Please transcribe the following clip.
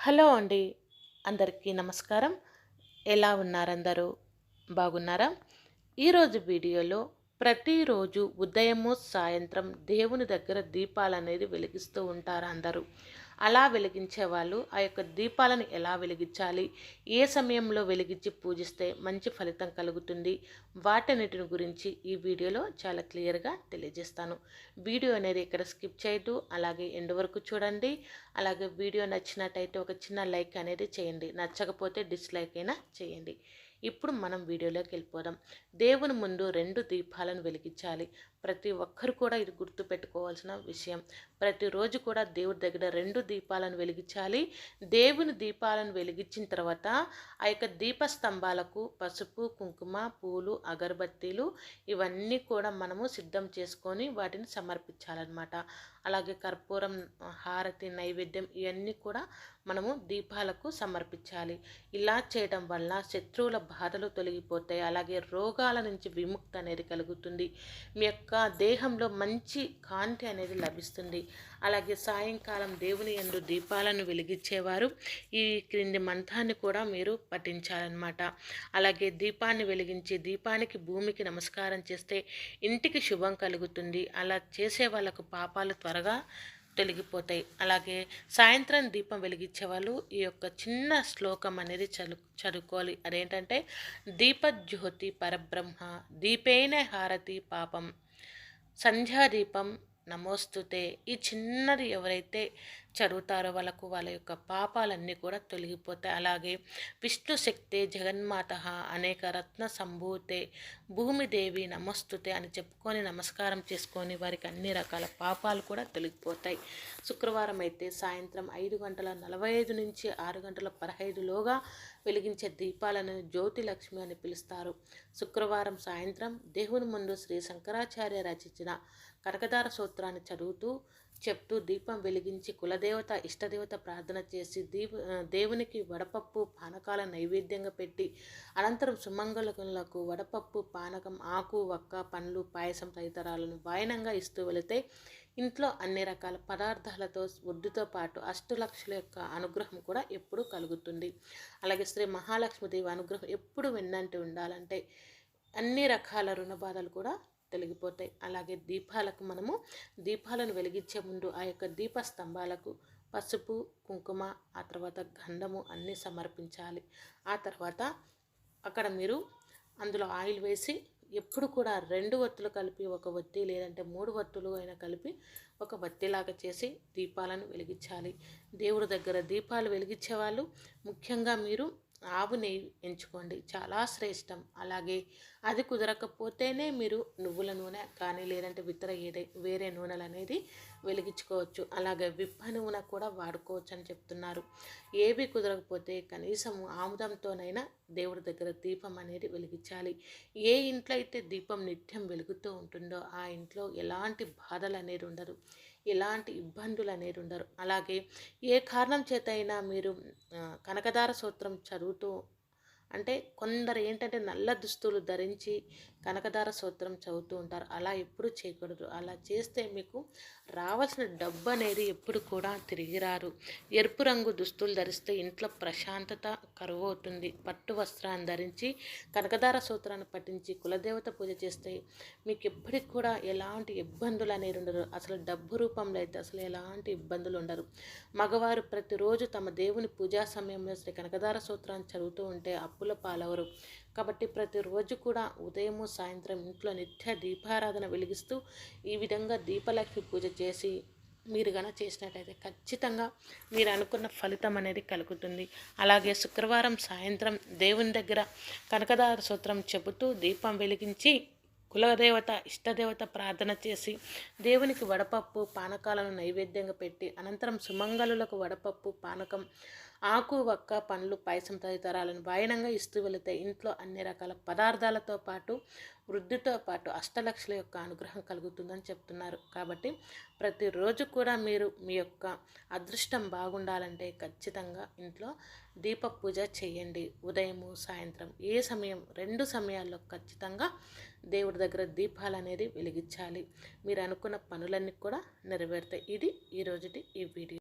Hello అండి. అందరికీ నమస్కారం. ఎలా ఉన్నారందరూ? బాగున్నారా? ఈరోజు వీడియోలో ప్రతిరోజు ఉదయము సాయంత్రం దేవుని దగ్గర దీపాలు అనేది వెలిగిస్తూ ఉంటారు అందరూ అలా వెలిగించే వాళ్ళు ఆ యొక్క దీపాలను ఎలా వెలిగించాలి ఏ సమయంలో వెలిగించి పూజిస్తే మంచి ఫలితం కలుగుతుంది వాటన్నిటిని గురించి ఈ వీడియోలో చాలా క్లియర్గా తెలియజేస్తాను. వీడియో అనేది ఇక్కడ స్కిప్ చేయొద్దు అలాగే ఎండ్ వరకు చూడండి. అలాగే వీడియో నచ్చినట్టయితే ఒక చిన్న లైక్ అనేది చేయండి నచ్చకపోతే డిస్లైక్ అయినా చేయండి. ఇప్పుడు మనం వీడియోలోకి వెళ్ళిపోదాం. దేవుని ముందు రెండు దీపాలను వెలిగించాలి. ప్రతి ఒక్కరు కూడా ఇది గుర్తు పెట్టుకోవాల్సిన విషయం ప్రతిరోజు కూడా దేవుడి దగ్గర రెండు దీపాలను వెలిగించాలి. దేవుని దీపాలను వెలిగించిన తర్వాత ఆ యొక్క దీప స్తంభాలకు పసుపు కుంకుమ పూలు అగరబత్తీలు ఇవన్నీ కూడా మనము సిద్ధం చేసుకొని వాటిని సమర్పించాలన్నమాట. అలాగే కర్పూరం హారతి నైవేద్యం ఇవన్నీ కూడా మనము దీపాలకు సమర్పించాలి. ఇలా చేయడం వల్ల శత్రువుల బాధలు తొలగిపోతాయి. అలాగే రోగాల నుంచి విముక్తి అనేది కలుగుతుంది. మీ యొక్క దేహంలో మంచి కాంతి అనేది లభిస్తుంది. అలాగే సాయంకాలం దేవుని ఎందు దీపాలను వెలిగించేవారు. ఈ క్రింది మంత్రాన్ని కూడా మీరు పఠించాలన్నమాట. అలాగే దీపాన్ని వెలిగించి దీపానికి భూమికి నమస్కారం చేస్తే ఇంటికి శుభం కలుగుతుంది. అలా చేసే వాళ్ళకు పాపాలు త్వరగా తొలగిపోతాయి. అలాగే సాయంత్రం దీపం వెలిగించే వాళ్ళు ఈ యొక్క చిన్న శ్లోకం అనేది చదువు చదువుకోవాలి. అదేంటంటే దీపజ్యోతి పరబ్రహ్మ దీపేన హారతి పాపం. సంధ్యాదీపం నమోస్తుతే ఈ చిన్నది ఎవరైతే చదువుతారో వాళ్ళకు వాళ్ళ యొక్క పాపాలన్నీ కూడా తొలగిపోతాయి. అలాగే విష్ణు శక్తి జగన్మాత అనేక రత్న సంభూతే భూమిదేవి నమస్తుతే అని చెప్పుకొని నమస్కారం చేసుకొని వారికి అన్ని రకాల పాపాలు కూడా తొలగిపోతాయి. శుక్రవారం అయితే సాయంత్రం ఐదు గంటల నలభై ఐదు నుంచి ఆరు గంటల పదహైదులోగా వెలిగించే దీపాలను జ్యోతి లక్ష్మి అని పిలుస్తారు. శుక్రవారం సాయంత్రం దేవుని ముందు శ్రీ శంకరాచార్య రచించిన కనకదార సూత్రాన్ని చదువుతూ చెప్తూ దీపం వెలిగించి కులదేవత ఇష్టదేవత ప్రార్థన చేసి దీప దేవునికి వడపప్పు పానకాల నైవేద్యంగా పెట్టి అనంతరం సుమంగళకులకు వడపప్పు పానకం ఆకు వక్క పండ్లు పాయసం తదితరాలను వాయనంగా ఇస్తూ వెళితే ఇంట్లో అన్ని రకాల పదార్థాలతో వృద్ధితో పాటు అష్టలక్షల యొక్క అనుగ్రహం కూడా ఎప్పుడూ కలుగుతుంది. అలాగే శ్రీ మహాలక్ష్మీదేవి అనుగ్రహం ఎప్పుడు వెన్నంటి ఉండాలంటే అన్ని రకాల రుణ బాధలు కూడా తొలగిపోతాయి. అలాగే దీపాలకు మనము దీపాలను వెలిగించే ముందు ఆ యొక్క దీప స్తంభాలకు పసుపు కుంకుమ ఆ తర్వాత గంధము అన్నీ సమర్పించాలి. ఆ తర్వాత అక్కడ మీరు అందులో ఆయిల్ వేసి ఎప్పుడు కూడా రెండు వత్తులు కలిపి ఒక వత్తి లేదంటే మూడు వత్తులు అయినా కలిపి ఒక వత్తిలాగా చేసి దీపాలను వెలిగించాలి. దేవుడి దగ్గర దీపాలు వెలిగించే వాళ్ళు ముఖ్యంగా మీరు ఆవు నెయ్యి ఎంచుకోండి. చాలా శ్రేష్టం. అలాగే అది కుదరకపోతేనే మీరు నువ్వుల నూనె కానీ లేదంటే ఇతర ఏదై వేరే నూనెలు అనేది వెలిగించుకోవచ్చు. అలాగే విప్ప నూనె కూడా వాడుకోవచ్చు అని చెప్తున్నారు. ఏవి కుదరకపోతే కనీసం ఆముదంతోనైనా దేవుడి దగ్గర దీపం అనేది వెలిగించాలి. ఏ ఇంట్లో అయితే దీపం నిత్యం వెలుగుతూ ఉంటుందో ఆ ఇంట్లో ఎలాంటి బాధలు అనేది ఉండరు. ఎలాంటి ఇబ్బందులు అనేది ఉండరు. అలాగే ఏ కారణం చేత అయినా మీరు కనకదార సూత్రం చదువుతూ అంటే కొందరు ఏంటంటే నల్ల దుస్తులు ధరించి కనకదార సూత్రం చదువుతూ ఉంటారు. అలా ఎప్పుడు చేయకూడదు. అలా చేస్తే మీకు రావాల్సిన డబ్బు అనేది ఎప్పుడు కూడా తిరిగి రారు ఎరుపు రంగు దుస్తులు ధరిస్తే ఇంట్లో ప్రశాంతత కరువు అవుతుంది పట్టు వస్త్రాన్ని ధరించి కనకదార సూత్రాన్ని పఠించి కులదేవత పూజ చేస్తే మీకు ఎప్పటికి కూడా ఎలాంటి ఇబ్బందులు అనేది ఉండరు అసలు డబ్బు రూపంలో అయితే అసలు ఎలాంటి ఇబ్బందులు ఉండరు. మగవారు ప్రతిరోజు తమ దేవుని పూజా సమయంలో శ్రీ కనకదార సూత్రాన్ని చదువుతూ ఉంటే అప్పుల పాలవరు. కాబట్టి ప్రతిరోజు కూడా ఉదయము సాయంత్రం ఇంట్లో నిత్య దీపారాధన వెలిగిస్తూ ఈ విధంగా దీపలక్ష్మి పూజ చేసి మీరు కనుక చేసినట్టయితే ఖచ్చితంగా మీరు అనుకున్న ఫలితం అనేది కలుగుతుంది. అలాగే శుక్రవారం సాయంత్రం దేవుని దగ్గర కనకదార సూత్రం చెబుతూ దీపం వెలిగించి కులదేవత ఇష్టదేవత ప్రార్థన చేసి దేవునికి వడపప్పు పానకాలను నైవేద్యంగా పెట్టి అనంతరం సుమంగళులకు వడపప్పు పానకం ఆకు వక్క పండ్లు పాయసం తదితరాలను వాయనంగా ఇస్తూ వెళితే ఇంట్లో అన్ని రకాల పదార్థాలతో పాటు వృద్ధితో పాటు అష్టలక్షల యొక్క అనుగ్రహం కలుగుతుందని చెప్తున్నారు. కాబట్టి ప్రతిరోజు కూడా మీరు మీ యొక్క అదృష్టం బాగుండాలంటే ఖచ్చితంగా ఇంట్లో దీప పూజ చేయండి. ఉదయము సాయంత్రం ఏ సమయం రెండు సమయాల్లో ఖచ్చితంగా దేవుడి దగ్గర దీపాలు అనేది వెలిగించాలి. మీరు అనుకున్న పనులన్నీ కూడా నెరవేరుతాయి. ఇది ఈరోజుటి ఈ వీడియో.